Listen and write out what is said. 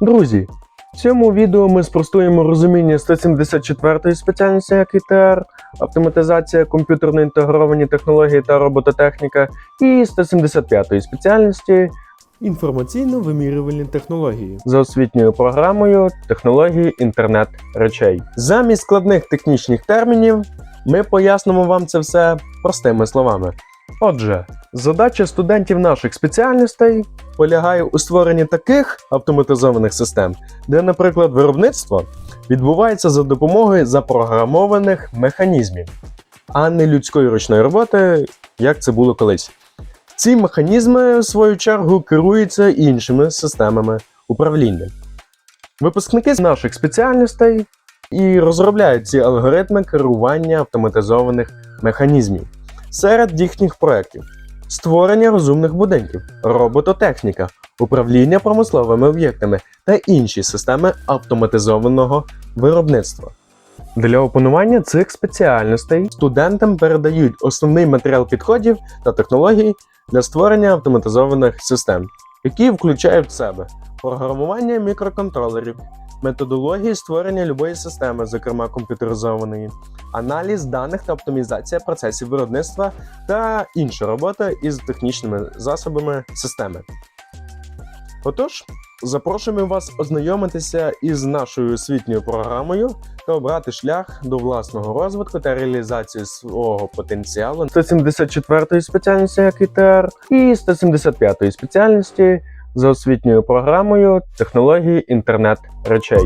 Друзі, в цьому відео ми спростуємо розуміння 174 спеціальності як ІТР, автоматизація, комп'ютерно інтегровані технології та робототехніка, і 175 спеціальності Інформаційно-вимірювальні технології. за освітньою програмою технології інтернет речей. Замість складних технічних термінів ми пояснимо вам це все простими словами. Отже, задача студентів наших спеціальностей полягає у створенні таких автоматизованих систем, де, наприклад, виробництво відбувається за допомогою запрограмованих механізмів, а не людської ручної роботи, як це було колись. Ці механізми, в свою чергу, керуються іншими системами управління. Випускники з наших спеціальностей і розробляють ці алгоритми керування автоматизованих механізмів серед їхніх проєктів: створення розумних будинків, робототехніка, управління промисловими об'єктами та інші системи автоматизованого виробництва. Для опанування цих спеціальностей студентам передають основний матеріал підходів та технологій для створення автоматизованих систем, які включають в себе програмування мікроконтролерів, методології створення любої системи, зокрема комп'ютеризованої, аналіз даних та оптимізація процесів виробництва та інша робота із технічними засобами системи. Отож, запрошуємо вас ознайомитися із нашою освітньою програмою та обрати шлях до власного розвитку та реалізації свого потенціалу 174 спеціальності як ІТР і 175 спеціальності за освітньою програмою технології інтернет речей.